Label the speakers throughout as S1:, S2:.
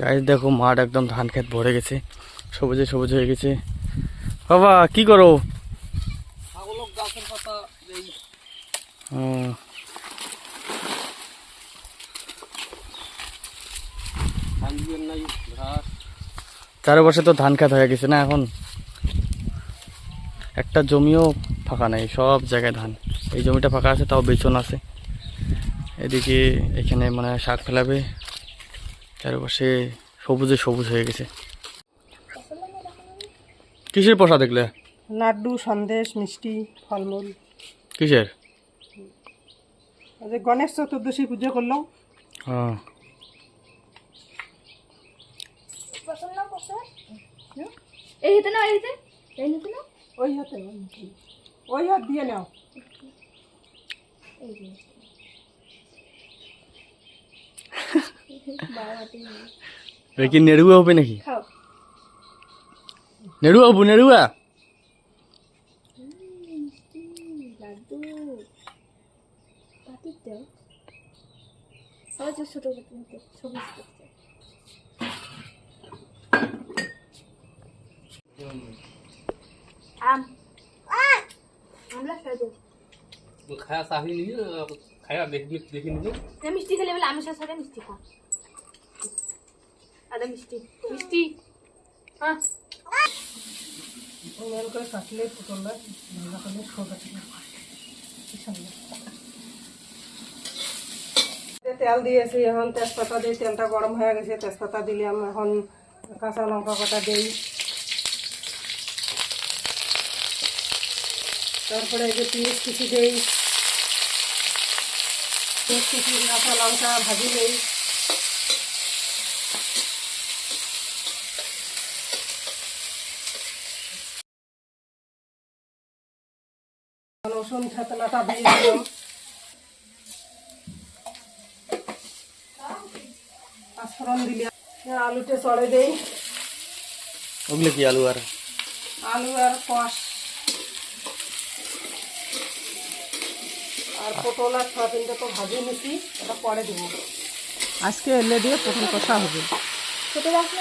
S1: গাছ দেখো মাঠ একদম ধান ক্ষেত ভরে গেছে। সবুজে সবুজ হয়ে গেছে। বাবা কি করো? চারপাশে তো ধান ক্ষেত হয়ে গেছে না এখন? একটা জমিও ফাঁকা নেই সব জায়গায় ধান। এই জমিটা ফাঁকা আছে তাও বেচন আছে। এদিকে এখানে মানে শাক ফেলাবে। চারপাশে সবুজে সবুজ হয়ে গেছে। কিসের পোষা দেখলে
S2: লাড্ডু সন্দেশ মিষ্টি ফলমূল।
S1: কিসের?
S2: ওই যে গণেশ চতুর্দশী পুজো করলাম।
S1: হ্যাঁ
S3: এই হতে না এই হতে। এই হতে না
S2: ওই হাতে ওই হাতে। ওই হাত দিয়ে নাও।
S1: ওই কি নেড়ুয়া হবে নাকি নেড়ুয়া হবু নেড়ুয়া
S3: ছোট আম আমরা খাই
S4: খায়া
S3: মিষ্টি খেলে বলে আমিষের সাথে মিষ্টি খা আদা মিষ্টি। মিষ্টি? হ্যাঁ
S2: করে কাটলে তেল দিয়েছি, এখন তেজপাতা দিয়ে তেলটা গরম হয়ে গেছে, তেজপাতা দিলে আমি এখন কাঁচা লঙ্কা কটা দিই। তারপরে এই যে পিঁয়াজ কিছু দিই। পিঁয়াজ কিছু কাঁচা লঙ্কা ভাজি নেই। রসুন থেতলাটা দিয়ে দিলাম পাঁচফোড়ন দিলে আলুতে চড়ে দেই।
S1: ওগুলো কি আলু আর?
S2: আলু আর কষ আর পটল আর সয়াবিনটা তো ভাজি নিছি এটা পরে দেবো। আজকে এলে দিয়ে পটল কষা হবে।
S3: ছোট
S2: লাগছে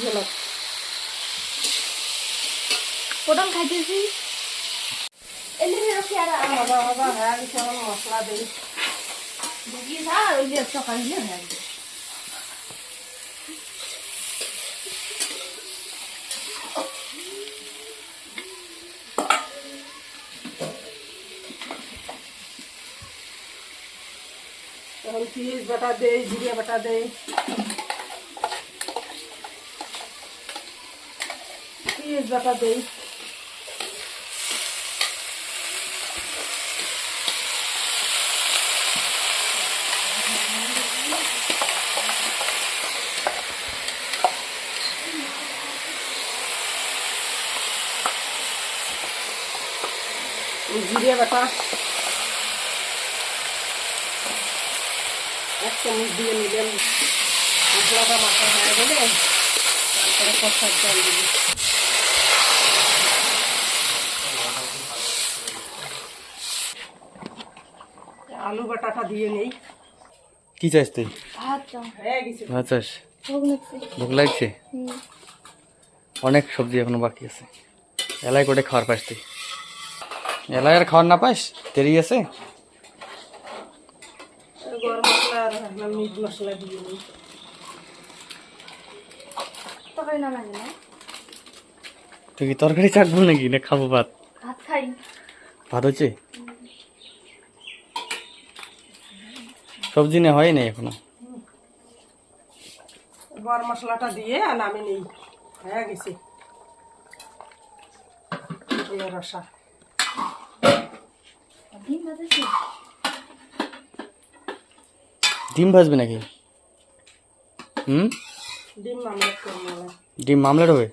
S2: ইয়ে লাগছে।
S3: পটল খাইতেছি এলে রাখি আর
S2: বাবা বাবা হ্যাঁ গেছে এখন মশলা দিই
S3: ঢুকিয়ে যা ওই যে সকাল দিয়ে হয়ে গেছে
S2: এখন পিস বাটা দেই জিরে বাটা দেই পিস বাটা দেই জিরে বাটা। এক চামচ দিয়ে নিলেন মশলাটা মাখা হয়ে গেলে তারপরে কষার জল দিবি আলু বাটাটা দিয়ে নেই।
S1: কি চাইছ তুই?
S3: ভাত
S1: চাস?
S3: ভোগ
S1: লাগছে। অনেক সবজি এখনও বাকি আছে। এলাই করে খাওয়ার পাস তুই। এলাই আর খাওয়ার না পাস দেরি আছে? তুই কি তরকারি চাকবো নাকি না খাব ভাত?
S3: ভাত
S1: হচ্ছে সবজি না হয় নাই এখনও?
S2: গরম মশলাটা দিয়ে আর নামে নেই। হয়ে গেছে। রসা।
S3: ডিম
S1: ভাজবে নাকি? হুম?
S2: ডিম মামলেট
S1: হবে?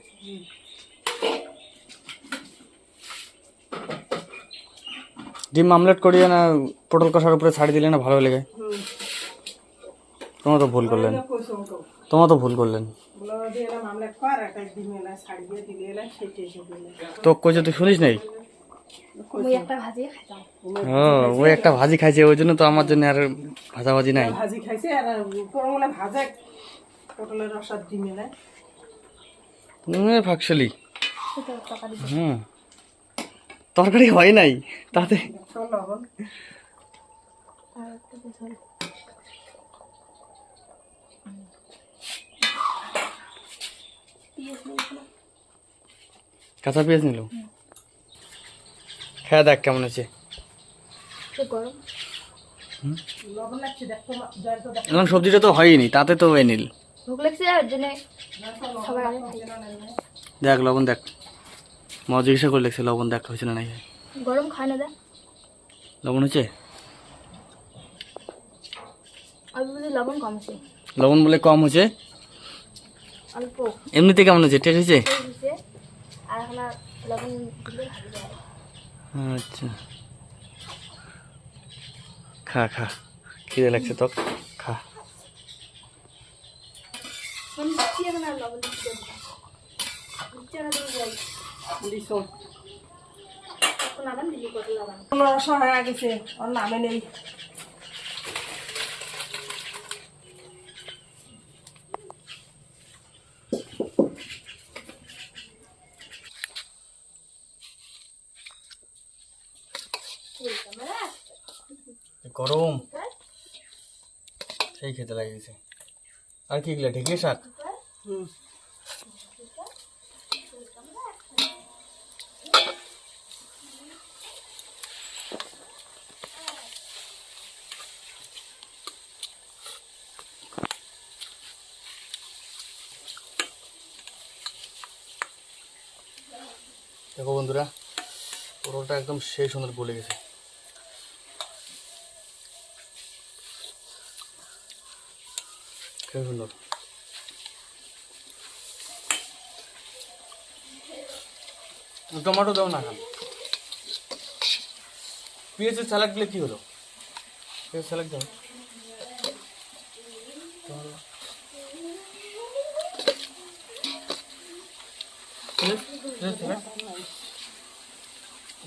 S1: ডিম মামলেট করিয়ে না পটল কষার উপরে ছাড়ি দিলে না ভালো লেগে? তোমরা তো ভুল করলেন। তোমরা তো ভুল করলেন। তো কইছে তুই শুনিস নাই? ও একটা ভাজি খাইছে ওই জন্য তো আমার জন্য আর ভাজা ভাজি নাই।
S2: ভাজি খাইছে আর পরে ভাজা পটলের
S1: ফাঁকশালি
S3: তরকারি
S1: হুম তরকারি হয় নাই তাতে। কাঁচা পেঁয়াজ নিল? খেয়া দেখ কেমন
S2: দেখো তো
S1: এখন সবজিটা তো হয়নি তাতে তো এ নিল। দেখ লবণ দেখ। মা জিজ্ঞাসা করে লেগছে লবণ দেখ হয়েছে না নাই?
S3: গরম খায় না দা
S1: লবণ হয়েছে?
S3: লবণ কম আছে
S1: লবণ বলে কম হয়েছে? এমনিতে কেমন হয়েছে? টেস্ট হয়েছে?
S3: আর লবণ
S1: আচ্ছা। খা খা। খিদে লাগছে তো খা।
S3: লবণ দিলি কত লবণ
S2: পটলের রসা হয়ে গেছে ওর নামে নেই।
S1: গরম। সেই খেতে লাগিয়েছে। আর কি গেলে ঢেকে শাক? দেখো বন্ধুরা পটলটা একদম সেই সুন্দর গলে গেছে। সুন্দর টমেটো দাও না খান পেঁয়াজের স্যালাড দিলে কি হলো পেঁয়াজ স্যালাড দাও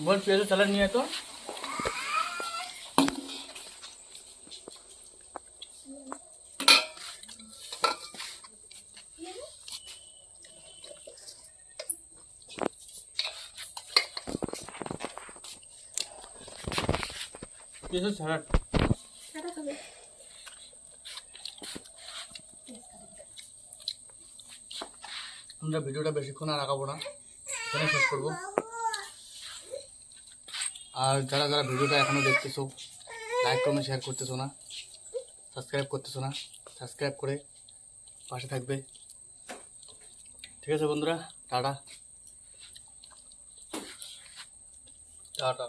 S1: বল পেঁয়াজের স্যালাড নিয়ে তো আমরা ভিডিওটা বেশিক্ষণ আর আঁকাবো না। এখানে শেষ করব। আর যারা যারা ভিডিওটা এখনও দেখতেছো লাইক কমেন্ট শেয়ার করতেছো না সাবস্ক্রাইব করতেছো না সাবস্ক্রাইব করে পাশে থাকবে। ঠিক আছে বন্ধুরা, টাটা। টাটা।